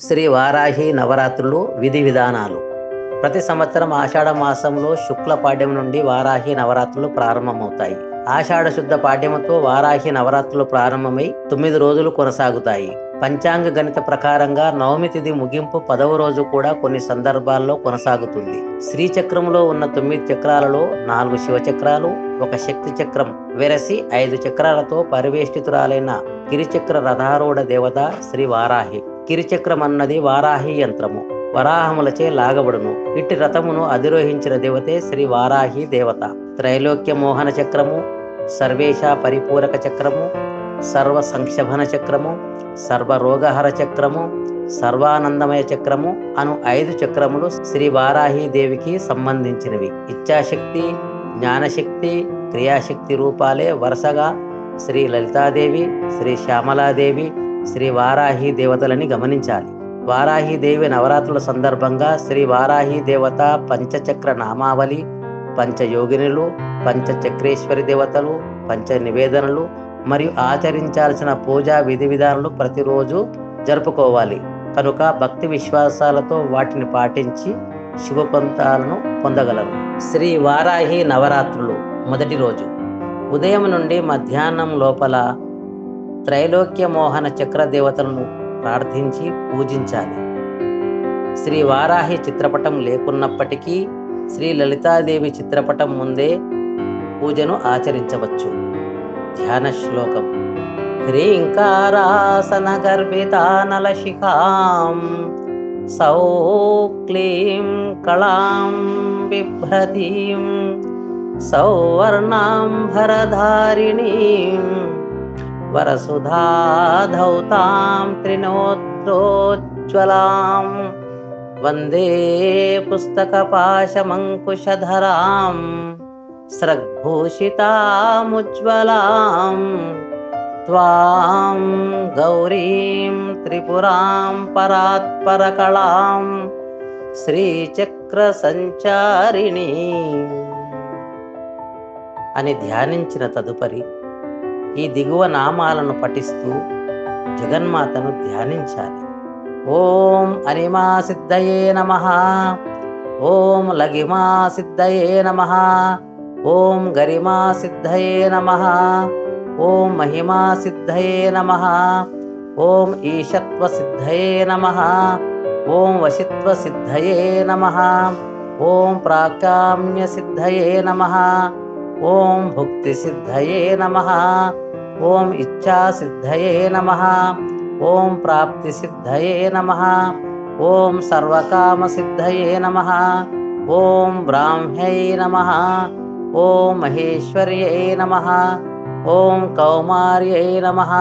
శ్రీ వారాహి నవరాత్రులు విధి విధానాలు. ప్రతి సంవత్సరం ఆషాఢ మాసంలో శుక్ల పాడ్యం నుండి వారాహి నవరాత్రులు ప్రారంభమవుతాయి. ఆషాఢ శుద్ధ పాడ్యముతో వారాహి నవరాత్రులు ప్రారంభమై తొమ్మిది రోజులు కొనసాగుతాయి. పంచాంగ గణిత ప్రకారంగా నవమి తిథి ముగింపు పదవ రోజు కూడా కొన్ని సందర్భాల్లో కొనసాగుతుంది. శ్రీచక్రంలో ఉన్న తొమ్మిది చక్రాలలో నాలుగు శివచక్రాలు ఒక శక్తి చక్రం వెరసి ఐదు చక్రాలతో పరివేష్టితురాలైన గిరిచక్ర రథారూఢ దేవత శ్రీ వారాహి. కిరిచక్రం అన్నది వారాహి యంత్రము. వరాహములచే లాగబడును. ఇట్టి రథమును అధిరోహించిన దేవతే శ్రీ వారాహి దేవత. త్రైలోక్య మోహన చక్రము సర్వేశ పరిపూరక చక్రము సర్వ సంక్షభన చక్రము సర్వరోగహర చక్రము సర్వానందమయ చక్రము అను ఐదు చక్రములు శ్రీ వారాహి దేవికి సంబంధించినవి. ఇచ్ఛాశక్తి జ్ఞానశక్తి క్రియాశక్తి రూపాలే వరుసగా శ్రీ లలితాదేవి శ్రీ శ్యామలాదేవి శ్రీ వారాహి దేవతలని గమనించాలి. వారాహి దేవి నవరాత్రుల సందర్భంగా శ్రీ వారాహి దేవత పంచచక్ర నామావళి పంచయోగినులు పంచచక్రేశ్వరి దేవతలు పంచ నివేదనలు మరియు ఆచరించాల్సిన పూజా విధి విధానాలు ప్రతిరోజు జరుపుకోవాలి. కనుక భక్తి విశ్వాసాలతో వాటిని పాటించి శుభపంతాలను పొందగలరు. శ్రీ వారాహి నవరాత్రులు మొదటి రోజు. ఉదయం నుండి మధ్యాహ్నం లోపల త్రైలోక్య మోహన చక్ర దేవతలను ప్రార్థించి పూజించాలి. శ్రీ వారాహి చిత్రపటం లేకున్నప్పటికీ శ్రీ లలితాదేవి చిత్రపటం ముందే పూజను ఆచరించవచ్చు. ధ్యాన శ్లోకం. హ్రీంకారాసన గర్భితానలశిఖాం సౌక్లీం కళాం బిభ్రతీం సౌవర్ణాంభరధారిణీం వరసుధాధౌతాం త్రినోత్రోజ్వలాం వందే పుస్తకపాశమంకుశధరాం స్రగ్భూషితాముజ్వలాం త్వాం గౌరీం త్రిపురాం పరాత్పరకళాం శ్రీచక్ర సంచారిణీ అని ధ్యానించిన తదుపరి ఈ దిగువ నామాలను పఠిస్తూ జగన్మాతను ధ్యానించాలి. ఓం అనిమా సిద్ధయే నమ. ఓం లగిమా సిద్ధయే నమ. ఓం గరిమా సిద్ధయే నమ. ఓం మహిమా సిద్ధయే నమ. ఓం ఈశత్వ సిద్ధయే నమ. ఓం వశిత్వ సిద్ధయే నమ. ఓం ప్రాకామ్య సిద్ధయే నమ. ॐ भुक्तिसिद्धये नमः। ॐ इच्छासिद्धये नमः। ॐ प्राप्तिसिद्धये नमः। ॐ सर्वकामसिद्धये नमः। ॐ ब्राह्म्यै नमः। ॐ महेश्वर्यै नमः। ॐ कौमार्यै नमः।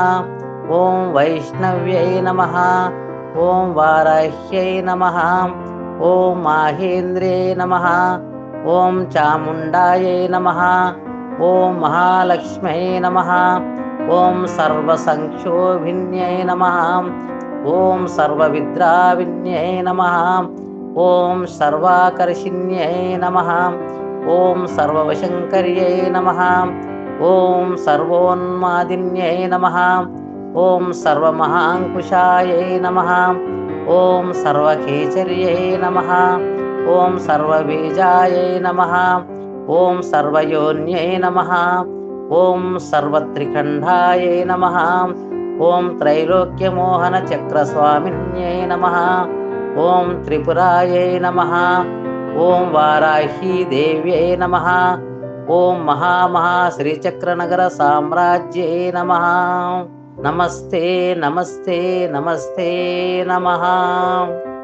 ॐ वैष्णव्यै नमः। ॐ वाराह्यै नमः। ॐ माहेन्द्र्यै नमः। ॐ चामुण्डायै नमः। ॐ महालक्ष्म्यै नमः। ॐ सर्वसङ्क्षोभिन्यै नमः। ॐ सर्वविद्राविन्यै नमः। ॐ सर्वाकर्षिण्यै नमः। ॐ सर्ववशङ्कर्यै नमः। ॐ सर्वोन्मादिन्यै नमः। ॐ सर्वमहाङ्कुशायै नमः। ॐ सर्वकेचर्यये नमः। ఓం సర్వకేచర్యై నమ ఓం సర్వబీజాయై నమ. ఓం సర్వయోన్యై నమ. ఓం సర్వత్రిఖండాయై నమ. ఓం త్రైలోక్యమోహన చక్రస్వామిన్యై నమ. ఓం త్రిపురాయై నమ. ఓం వారాహీ దేవ్యై నమ. ఓం మహామహా శ్రీచక్రనగర సామ్రాజ్యై నమ. నమస్తే నమస్తే నమస్తే నమ.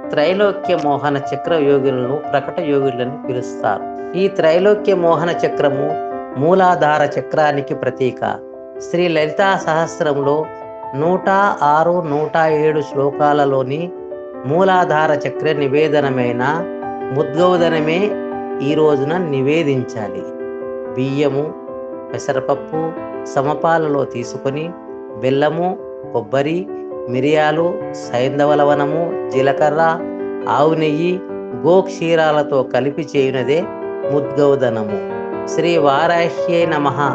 త్రైలోక్య మోహన చక్ర యోగులను ప్రకట యోగులని పిలుస్తారు. ఈ త్రైలోక్య మోహన చక్రము మూలాధార చక్రానికి ప్రతీక. శ్రీ లలితా సహస్రంలో నూట ఆరు నూట ఏడు శ్లోకాలలోని మూలాధార చక్ర నివేదనమైన ముద్గోదనమే ఈ రోజున నివేదించాలి. బియ్యము పెసరపప్పు సమపాలలో తీసుకొని బెల్లము కొబ్బరి మిరియాలు సైంధవలవనము జీలకర్ర ఆవు నెయ్యి గోక్షీరాలతో కలిపి చేయునదే ముద్గౌదనము. శ్రీ వారాహ్యే నమ.